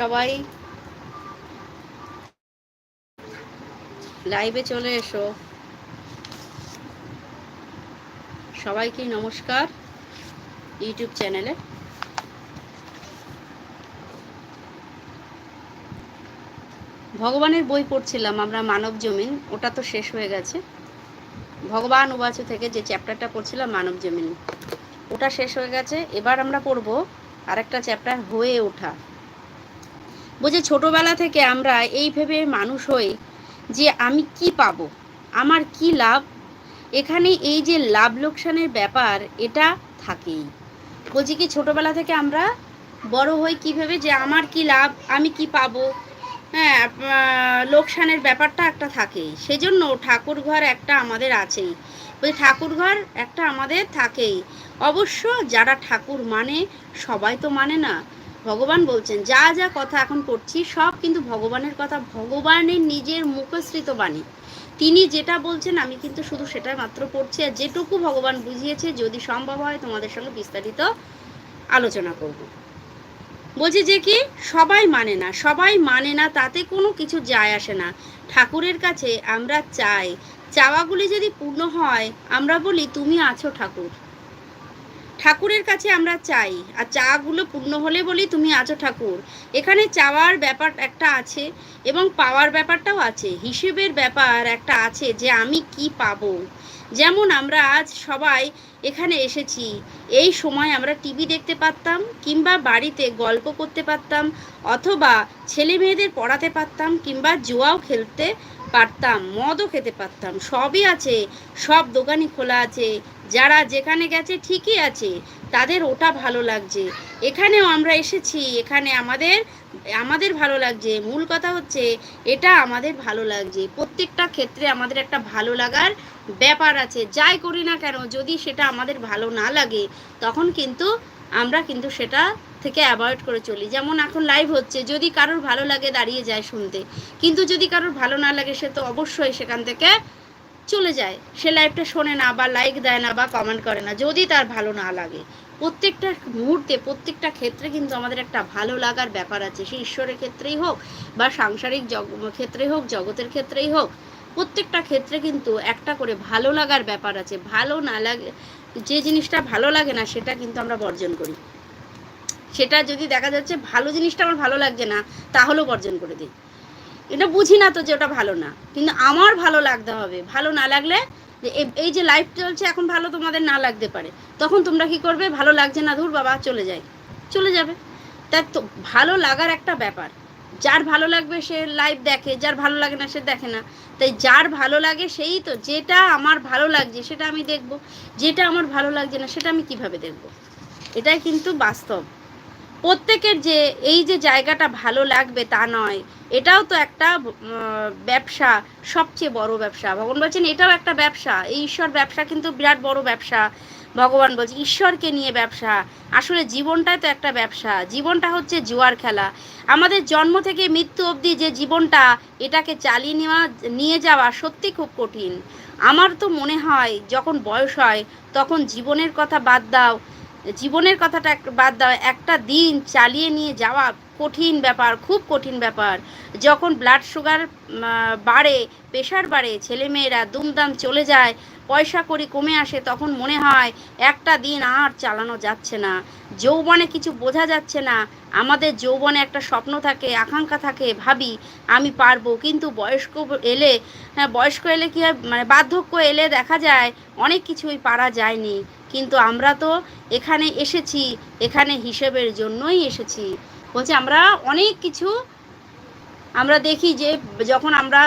সবাই। লাইভে চলে এসো। সবাইকে নমস্কার ইউটিউব চ্যানেলে। ভগবানের বই পড়ছিলাম আমরা মানব জমিন ওটা তো শেষ হয়ে গেছে। ভগবান উবাচু থেকে যে চ্যাপ্টারটা পড়ছিলাম, মানব জমিন ওটা শেষ হয়ে গেছে। এবার আমরা পড়ব আরেকটা চ্যাপ্টার হয়ে ওঠা। বুঝে ছোটবেলা থেকে আমরা এই ভেবে মানুষ হই যে আমি কি পাবো, আমার কি লাভ? এখানে এই যে লাভ লোকসানের ব্যাপার, এটা থাকেই। বলছি কি, ছোটবেলা থেকে আমরা বড় হই কী ভেবে যে আমার কি লাভ, আমি কি পাবো? হ্যাঁ লোকসানের ব্যাপারটা একটা থাকেই। সেজন্য ঠাকুর ঘর একটা আমাদের আছেই। বলছি ঠাকুর ঘর একটা আমাদের থাকেই। অবশ্য যারা ঠাকুর মানে সবাই তো মানে না। ভগবান বলছেন, যা যা কথা এখন করছি, সব কিন্তু ভগবানের কথা ভগবানের নিজের মুখশ্রিত বাণী। তিনি যেটা বলছেন, আমি কিন্তু শুধু সেটা মাত্র পড়ছি আর যেটুকু ভগবান বুঝিয়েছে, যদি সম্ভব হয় তোমাদের সঙ্গে বিস্তারিত আলোচনা করব। বলছি যে কি, সবাই মানে না, সবাই মানে না, তাতে কোনো কিছু যায় আসে না। ঠাকুরের কাছে আমরা চাই, চাওয়াগুলি যদি পূর্ণ হয়, আমরা বলি, তুমি আছো ঠাকুর। ঠাকুরের কাছে আমরা চাই। আর চাগুলো পূর্ণ হলে বলি তুমি আছো ঠাকুর। এখানে চাওয়ার ব্যাপার একটা আছে এবং পাওয়ার ব্যাপারটাও আছে। হিসেবের ব্যাপার একটা আছে যে আমি কি পাবো। যেমন আমরা আজ সবাই এখানে এসেছি। এই সময় আমরা টিভি দেখতে পারতাম কিংবা বাড়িতে গল্প করতে পারতাম অথবা ছেলে মেয়েদের পড়াতে পারতাম কিংবা জুয়াও খেলতে পারতাম, মদও খেতে পারতাম, সবই আছে, সব দোকানই খোলা আছে, যারা যেখানে গেছে ঠিকই আছে, তাদের ওটা ভালো লাগছে। এখানেও আমরা এসেছি, এখানে আমাদের আমাদের ভালো লাগছে। মূল কথা হচ্ছে, এটা আমাদের ভালো লাগছে। প্রত্যেকটা ক্ষেত্রে আমাদের একটা ভালো লাগার ব্যাপার আছে। যাই করি না কেন, যদি সেটা আমাদের ভালো না লাগে, তখন কিন্তু আমরা কিন্তু সেটা থেকে অ্যাভয়েড করে চলি। যেমন এখন লাইভ হচ্ছে, যদি কারোর ভালো লাগে দাঁড়িয়ে যায় শুনতে। কিন্তু যদি কারোর ভালো না লাগে, সে তো অবশ্যই সেখান থেকে চলে যায়। সে লাইভটা শোনে না বা লাইক দেয় না বা কমেন্ট করে না, যদি তার ভালো না লাগে। প্রত্যেকটা মুহূর্তে, প্রত্যেকটা ক্ষেত্রে কিন্তু আমাদের একটা ভালো লাগার ব্যাপার আছে। সে ঈশ্বরের ক্ষেত্রেই হোক বা সাংসারিক জগ ক্ষেত্রে হোক, জগতের ক্ষেত্রেই হোক, প্রত্যেকটা ক্ষেত্রে কিন্তু একটা করে ভালো লাগার ব্যাপার আছে। ভালো না লাগে, যে জিনিসটা ভালো লাগে না, সেটা কিন্তু আমরা বর্জন করি। সেটা যদি দেখা যাচ্ছে ভালো জিনিসটা আমার ভালো লাগছে না, তাহলেও বর্জন করে দিই। এটা বুঝি না তো যে ওটা ভালো না, কিন্তু আমার ভালো লাগতে হবে। ভালো না লাগলে এই যে লাইফ চলছে এখন ভালো তোমাদের না লাগতে পারে। তখন তোমরা কি করবে? ভালো লাগছে না, ধুর বাবা, চলে যায়। চলে যাবে। তাই তো ভালো লাগার একটা ব্যাপার। যার ভালো লাগবে সে লাইভ দেখে, যার ভালো লাগে না সে দেখে না। তাই যার ভালো লাগে সেই তো, যেটা আমার ভালো লাগছে সেটা আমি দেখব। যেটা আমার ভালো লাগছে না সেটা আমি কীভাবে দেখব? এটাই কিন্তু বাস্তব। প্রত্যেকের যে এই যে জায়গাটা ভালো লাগবে তা নয়। এটাও তো একটা ব্যবসা, সবচেয়ে বড় ব্যবসা। ভগবান বলছেন, এটাও একটা ব্যবসা। এই ঈশ্বর ব্যবসা কিন্তু বিরাট বড় ব্যবসা। ভগবান বলছে, ঈশ্বরকে নিয়ে ব্যবসা। আসলে জীবনটাই তো একটা ব্যবসা। জীবনটা হচ্ছে জুয়ার খেলা। আমাদের জন্ম থেকে মৃত্যু অবধি যে জীবনটা, এটাকে চালিয়ে নেওয়া, নিয়ে যাওয়া সত্যি খুব কঠিন। আমার তো মনে হয়, যখন বয়স হয়, তখন জীবনের কথা বাদ দাও। জীবনের কথাটা বাদ দাও, একটা দিন চালিয়ে নিয়ে যাওয়া কঠিন ব্যাপার, খুব কঠিন ব্যাপার। যখন ব্লাড সুগার বাড়ে প্রেশার বাড়ে, ছেলেমেয়েরা দুমদাম চলে যায় পয়সা করি কমে আসে, তখন মনে হয় একটা দিন আর চালানো যাচ্ছে না। যৌবনে কিছু বোঝা যাচ্ছে না। আমাদের যৌবনে একটা স্বপ্ন থাকে, আকাঙ্ক্ষা থাকে, ভাবি আমি পারব। কিন্তু বয়স্ক এলে হ্যাঁ বয়স্ক এলে কি হয় মানে বার্ধক্য এলে দেখা যায় অনেক কিছুই পারা যায়নি। কিন্তু আমরা তো এখানে এসেছি, এখানে হিসেবের জন্যই এসেছি। বলছি আমরা অনেক কিছু, আমরা দেখি যে যখন আমরা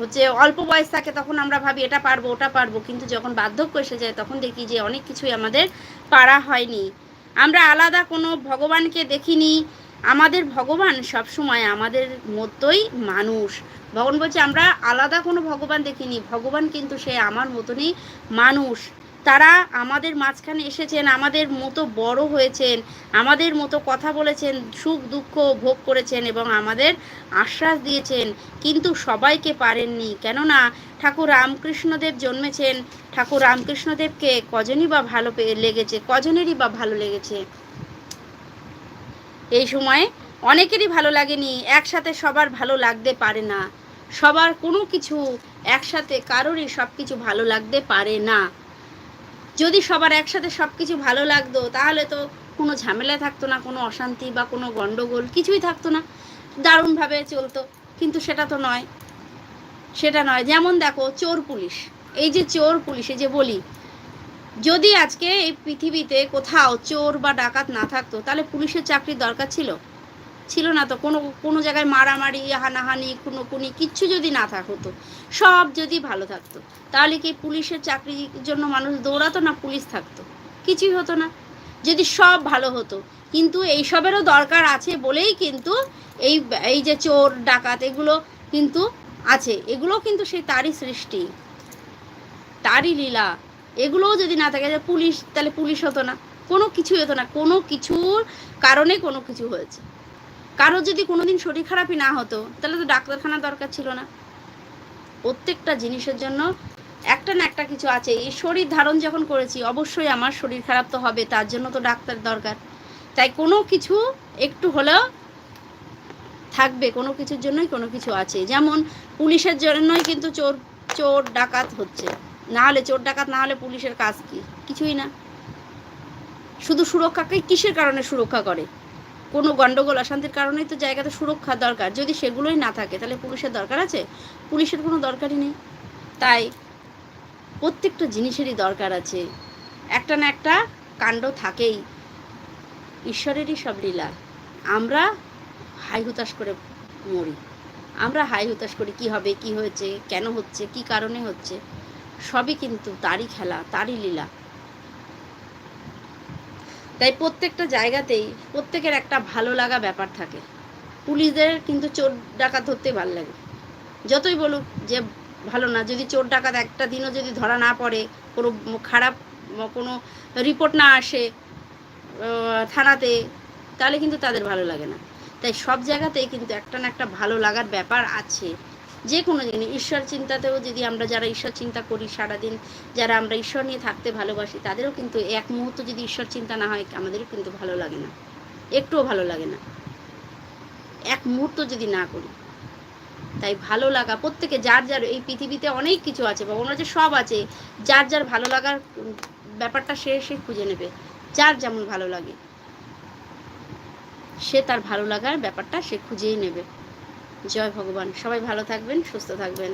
হচ্ছে অল্প বয়স থাকে তখন আমরা ভাবি এটা পারব, ওটা পারব। কিন্তু যখন বার্ধক্য এসে যায়, তখন দেখি যে অনেক কিছুই আমাদের পারা হয়নি। আমরা আলাদা কোনো ভগবানকে দেখিনি। আমাদের ভগবান সব সময় আমাদের মতোই মানুষ। ভগবান বলছে, আমরা আলাদা কোনো ভগবান দেখিনি। ভগবান কিন্তু সে আমার মতনই মানুষ। তারা আমাদের মাঝখানে এসেছেন, আমাদের মতো বড় হয়েছেন, আমাদের মতো কথা বলেছেন, সুখ দুঃখ ভোগ করেছেন এবং আমাদের আশ্বাস দিয়েছেন, কিন্তু সবাইকে পারেননি। কেননা ঠাকুর রামকৃষ্ণদেব জন্মেছেন। ঠাকুর রামকৃষ্ণদেবকে কজনই বা ভালো লেগেছে, কজনেরই বা ভালো লেগেছে? এই সময়ে অনেকেরই ভালো লাগেনি, একসাথে সবার ভালো লাগতে পারে না। সবার কোনো কিছু একসাথে, কারোরই সব কিছু ভালো লাগতে পারে না। যদি সবার একসাথে সব কিছু ভালো লাগতো, তাহলে তো কোনো ঝামেলা থাকতো না, কোনো অশান্তি বা কোনো গণ্ডগোল কিছুই থাকতো না। দারুণভাবে চলতো, কিন্তু সেটা তো নয়। সেটা নয়। যেমন দেখো, চোর পুলিশ। এই যে চোর পুলিশ, এই যে বলি, যদি আজকে এই পৃথিবীতে কোথাও চোর বা ডাকাত না থাকতো, তাহলে পুলিশের চাকরির দরকার ছিল? ছিল না তো, কোনো কোনো জায়গায় মারামারি, হানাহানি, খুনোখুনি কিচ্ছু যদি না থাক হতো সব যদি ভালো থাকতো, তাহলে কি পুলিশের চাকরির জন্য মানুষ দৌড়াতো না পুলিশ থাকতো? কিছুই হতো না। যদি সব ভালো হতো, কিন্তু এইসবেরও দরকার আছে বলেই কিন্তু এই এই যে চোর, ডাকাত এগুলো কিন্তু আছে। এগুলো কিন্তু সেই তারই সৃষ্টি, তারই লীলা। এগুলোও যদি না থাকে পুলিশ, তাহলে পুলিশ হতো না। কোনো কিছুই হতো না। কোনো কিছুর কারণে কোনো কিছু হয়েছে। কারও যদি কোনোদিন শরীর খারাপই না হতো, তাহলে তো ডাক্তারখানা দরকার ছিল না। প্রত্যেকটা জিনিসের জন্য একটা না একটা কিছু আছে। এই শরীর ধারণ যখন করেছি, অবশ্যই আমার শরীর খারাপ তো হবে, তার জন্য তো ডাক্তার দরকার। তাই কোনো কিছু একটু হলেও থাকবে, কোনো কিছুর জন্যই কোনো কিছু আছে। যেমন পুলিশের জন্যই কিন্তু চোর চোর ডাকাত হচ্ছে। না হলে চোর ডাকাত, না হলে পুলিশের কাজ কি? কিছুই না। শুধু সুরক্ষাকে কিসের কারণে সুরক্ষা করে? কোনো গণ্ডগোল অশান্তির কারণেই তো জায়গাতে সুরক্ষা দরকার। যদি সেগুলোই না থাকে, তাহলে পুলিশের দরকার আছে? পুলিশের কোনো দরকারই নেই। তাই প্রত্যেকটা জিনিসেরই দরকার আছে। একটা না একটা কাণ্ড থাকেই। ঈশ্বরেরই সব লীলা। আমরা হাই হুতাশ করে মরি। আমরা হাই হুতাশ করি কি হবে, কি হয়েছে, কেন হচ্ছে, কি কারণে হচ্ছে। সবই কিন্তু তারই খেলা, তারই লীলা। তাই প্রত্যেকটা জায়গাতেই প্রত্যেকের একটা ভালো লাগা ব্যাপার থাকে। পুলিশদের কিন্তু চোর ডাকাত ধরতে ভালো লাগে। যতই বলুক যে ভালো না, যদি চোর ডাকাত একটা দিনও যদি ধরা না পড়ে, কোনো খারাপ কোনো রিপোর্ট না আসে থানাতে, তাহলে কিন্তু তাদের ভালো লাগে না। তাই সব জায়গাতেই কিন্তু একটা না একটা ভালো লাগার ব্যাপার আছে। যে কোনো জিনিস, ঈশ্বর চিন্তাতেও যদি আমরা যারা ঈশ্বর চিন্তা করি সারাদিন, যারা আমরা ঈশ্বর নিয়ে থাকতে ভালোবাসি, তাদেরও কিন্তু এক মুহূর্ত যদি ঈশ্বর চিন্তা না হয়, আমাদেরও কিন্তু ভালো লাগে না। একটুও ভালো লাগে না। এক মুহূর্ত যদি না করি, তাই ভালো লাগা, প্রত্যেকে যার যার, এই পৃথিবীতে অনেক কিছু আছে, বা ওনার যে সব আছে, যার যার ভালো লাগার ব্যাপারটা সে সে খুঁজে নেবে, যার যেমন ভালো লাগে, সে তার ভালো লাগার ব্যাপারটা সে খুঁজেই নেবে। জয় ভগবান। সবাই ভালো থাকবেন সুস্থ থাকবেন।